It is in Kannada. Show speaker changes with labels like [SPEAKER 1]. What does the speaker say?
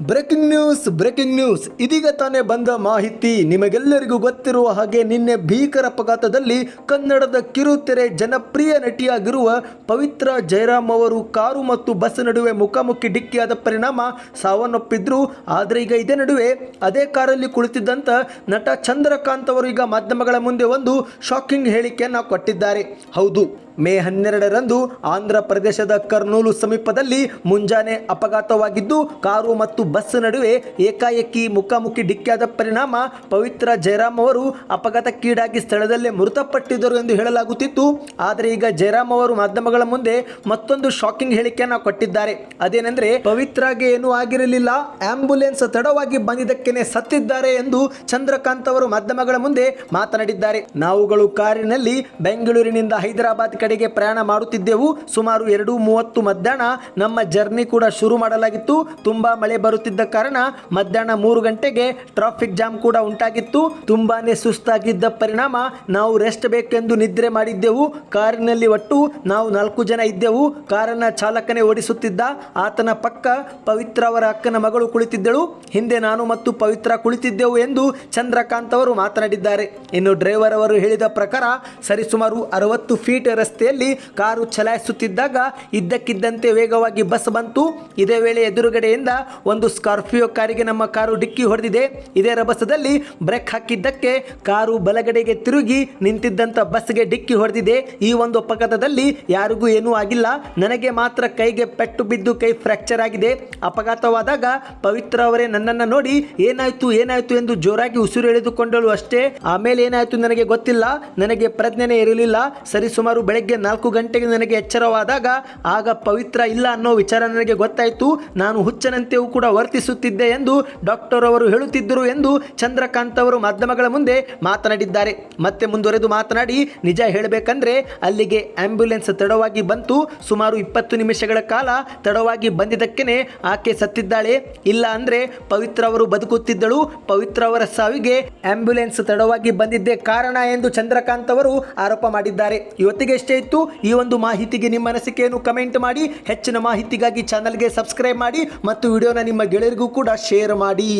[SPEAKER 1] ಬ್ರೇಕಿಂಗ್ ನ್ಯೂಸ್ ಬ್ರೇಕಿಂಗ್ ನ್ಯೂಸ್ ಇದೀಗ ತಾನೇ ಬಂದ ಮಾಹಿತಿ. ನಿಮಗೆಲ್ಲರಿಗೂ ಗೊತ್ತಿರುವ ಹಾಗೆ ನಿನ್ನೆ ಭೀಕರ ಅಪಘಾತದಲ್ಲಿ ಕನ್ನಡದ ಕಿರುತೆರೆ ಜನಪ್ರಿಯ ನಟಿಯಾಗಿರುವ ಪವಿತ್ರ ಜಯರಾಮ್ ಅವರು ಕಾರು ಮತ್ತು ಬಸ್ ನಡುವೆ ಮುಖಾಮುಖಿ ಡಿಕ್ಕಿಯಾದ ಪರಿಣಾಮ ಸಾವನ್ನಪ್ಪಿದ್ರು. ಆದರೆ ಈಗ ಇದೇ ನಡುವೆ ಅದೇ ಕಾರಲ್ಲಿ ಕುಳಿತಿದ್ದಂಥ ನಟ ಚಂದ್ರಕಾಂತ್ ಅವರು ಈಗ ಮಾಧ್ಯಮಗಳ ಮುಂದೆ ಒಂದು ಶಾಕಿಂಗ್ ಹೇಳಿಕೆಯನ್ನು ಕೊಟ್ಟಿದ್ದಾರೆ. ಹೌದು ಮೇ ಹನ್ನೆರಡರಂದು ಆಂಧ್ರ ಪ್ರದೇಶದ ಕರ್ನೂಲು ಸಮೀಪದಲ್ಲಿ ಮುಂಜಾನೆ ಅಪಘಾತವಾಗಿದ್ದು, ಕಾರು ಮತ್ತು ಬಸ್ ನಡುವೆ ಏಕಾಏಕಿ ಮುಖಾಮುಖಿ ಡಿಕ್ಕಿಯಾದ ಪರಿಣಾಮ ಪವಿತ್ರ ಜಯರಾಮ್ ಅವರು ಅಪಘಾತಕ್ಕೀಡಾಗಿ ಸ್ಥಳದಲ್ಲೇ ಮೃತಪಟ್ಟಿದ್ದರು ಎಂದು ಹೇಳಲಾಗುತ್ತಿತ್ತು. ಆದರೆ ಈಗ ಜಯರಾಮ್ ಅವರು ಮಾಧ್ಯಮಗಳ ಮುಂದೆ ಮತ್ತೊಂದು ಶಾಕಿಂಗ್ ಹೇಳಿಕೆಯನ್ನು ಕೊಟ್ಟಿದ್ದಾರೆ. ಅದೇನೆಂದರೆ, ಪವಿತ್ರಾಗೆ ಏನೂ ಆಗಿರಲಿಲ್ಲ ಆಂಬ್ಯುಲೆನ್ಸ್ ತಡವಾಗಿ ಬಂದಿದ್ದಕ್ಕೇನೆ ಸತ್ತಿದ್ದಾರೆ ಎಂದು ಚಂದ್ರಕಾಂತ್ ಅವರು ಮಾಧ್ಯಮಗಳ ಮುಂದೆ ಮಾತನಾಡಿದ್ದಾರೆ. ನಾವುಗಳು ಕಾರಿನಲ್ಲಿ ಬೆಂಗಳೂರಿನಿಂದ ಹೈದರಾಬಾದ್ ಕಡೆಗೆ ಪ್ರಯಾಣ ಮಾಡುತ್ತಿದ್ದೆವು. ಸುಮಾರು ಎರಡು ಮೂವತ್ತು ಮಧ್ಯಾಹ್ನ ನಮ್ಮ ಜರ್ನಿ ಕೂಡ ಶುರು ಮಾಡಲಾಗಿತ್ತು. ತುಂಬಾ ಮಳೆ ಬರುತ್ತಿದ್ದ ಕಾರಣ ಮಧ್ಯಾಹ್ನ ಮೂರು ಗಂಟೆಗೆ ಟ್ರಾಫಿಕ್ ಜಾಮ್ ಕೂಡ ಉಂಟಾಗಿತ್ತು. ತುಂಬಾನೇ ಸುಸ್ತಾಗಿದ್ದ ಪರಿಣಾಮ ನಾವು ರೆಸ್ಟ್ ಬೇಕೆಂದು ನಿದ್ರೆ ಮಾಡಿದ್ದೆವು. ಕಾರಿನಲ್ಲಿ ಒಟ್ಟು ನಾವು ನಾಲ್ಕು ಜನ ಇದ್ದೆವು. ಕಾರನ್ನ ಚಾಲಕನೇ ಓಡಿಸುತ್ತಿದ್ದ. ಆತನ ಪಕ್ಕ ಪವಿತ್ರ ಅವರ ಅಕ್ಕನ ಮಗಳು ಕುಳಿತಿದ್ದಳು. ಹಿಂದೆ ನಾನು ಮತ್ತು ಪವಿತ್ರ ಕುಳಿತಿದ್ದೆವು ಎಂದು ಚಂದ್ರಕಾಂತ್ ಅವರು ಮಾತನಾಡಿದ್ದಾರೆ. ಇನ್ನು ಡ್ರೈವರ್ ಅವರು ಹೇಳಿದ ಪ್ರಕಾರ ಸರಿಸುಮಾರು ಅರವತ್ತು ಫೀಟ್ ರಸ್ತೆಯಲ್ಲಿ ಕಾರು ಚಲಾಯಿಸುತ್ತಿದ್ದಾಗ ಇದ್ದಕ್ಕಿದ್ದಂತೆ ವೇಗವಾಗಿ ಬಸ್ ಬಂತು. ಇದೇ ವೇಳೆ ಎದುರುಗಡೆಯಿಂದ ಒಂದು ಸ್ಕಾರ್ಪಿಯೋ ಕಾರಿಗೆ ನಮ್ಮ ಕಾರು ಡಿಕ್ಕಿ ಹೊಡೆದಿದೆ. ಇದೇ ರಭಸದಲ್ಲಿ ಬ್ರೇಕ್ ಹಾಕಿದ್ದಕ್ಕೆ ಕಾರು ಬಲಗಡೆಗೆ ತಿರುಗಿ ನಿಂತಿದ್ದಂಥ ಬಸ್ಗೆ ಡಿಕ್ಕಿ ಹೊಡೆದಿದೆ. ಈ ಒಂದು ಅಪಘಾತದಲ್ಲಿ ಯಾರಿಗೂ ಏನೂ ಆಗಿಲ್ಲ. ನನಗೆ ಮಾತ್ರ ಕೈಗೆ ಪೆಟ್ಟು ಬಿದ್ದು ಕೈ ಫ್ರ್ಯಾಕ್ಚರ್ ಆಗಿದೆ. ಅಪಘಾತವಾದಾಗ ಪವಿತ್ರ ಅವರೇ ನನ್ನನ್ನು ನೋಡಿ, ಏನಾಯ್ತು ಏನಾಯ್ತು? ಎಂದು ಜೋರಾಗಿ ಉಸಿರು ಎಳೆದುಕೊಂಡಳು ಅಷ್ಟೇ. ಆಮೇಲೆ ಏನಾಯ್ತು ನನಗೆ ಗೊತ್ತಿಲ್ಲ. ನನಗೆ ಪ್ರಜ್ಞೆನೇ ಇರಲಿಲ್ಲ. ಸರಿಸುಮಾರು ಬೆಳಗ್ಗೆ ನಾಲ್ಕು ಗಂಟೆಗೆ ನನಗೆ ಎಚ್ಚರವಾದಾಗ, ಆಗ ಪವಿತ್ರ ಇಲ್ಲ ಅನ್ನೋ ವಿಚಾರ ನನಗೆ ಗೊತ್ತಾಯಿತು. ನಾನು ಹುಚ್ಚನಂತೆಯೂ ಕೂಡ ವರ್ತಿಸುತ್ತಿದ್ದೆ ಎಂದು ಡಾಕ್ಟರ್ ಅವರು ಹೇಳುತ್ತಿದ್ದರು ಎಂದು ಚಂದ್ರಕಾಂತ್ ಅವರು ಮಾಧ್ಯಮಗಳ ಮುಂದೆ ಮಾತನಾಡಿದ್ದಾರೆ. ಮತ್ತೆ ಮುಂದುವರೆದು ಮಾತನಾಡಿ, ನಿಜ ಹೇಳಬೇಕಂದ್ರೆ ಅಲ್ಲಿಗೆ ಆಂಬ್ಯುಲೆನ್ಸ್ ತಡವಾಗಿ ಬಂತು. ಸುಮಾರು ಇಪ್ಪತ್ತು ನಿಮಿಷಗಳ ಕಾಲ ತಡವಾಗಿ ಬಂದಿದ್ದಕ್ಕೇನೆ ಆಕೆ ಸತ್ತಿದ್ದಾಳೆ. ಇಲ್ಲ ಅಂದ್ರೆ ಪವಿತ್ರ ಅವರು ಬದುಕುತ್ತಿದ್ದಳು. ಪವಿತ್ರ ಅವರ ಸಾವಿಗೆ ಆಂಬ್ಯುಲೆನ್ಸ್ ತಡವಾಗಿ ಬಂದಿದ್ದೇ ಕಾರಣ ಎಂದು ಚಂದ್ರಕಾಂತ್ ಅವರು ಆರೋಪ ಮಾಡಿದ್ದಾರೆ. ಇವತ್ತಿಗೆ ಇತ್ತು. ಈ ಒಂದು ಮಾಹಿತಿಗೆ ನಿಮ್ಮ ಅನಿಸಿಕೆಯನ್ನು ಕಮೆಂಟ್ ಮಾಡಿ, ಹೆಚ್ಚಿನ ಮಾಹಿತಿಗಾಗಿ ಚಾನಲ್ಗೆ ಸಬ್ಸ್ಕ್ರೈಬ್ ಮಾಡಿ ಮತ್ತು ವಿಡಿಯೋನ ನಿಮ್ಮ ಗೆಳೆಯರಿಗೂ ಕೂಡ ಶೇರ್ ಮಾಡಿ.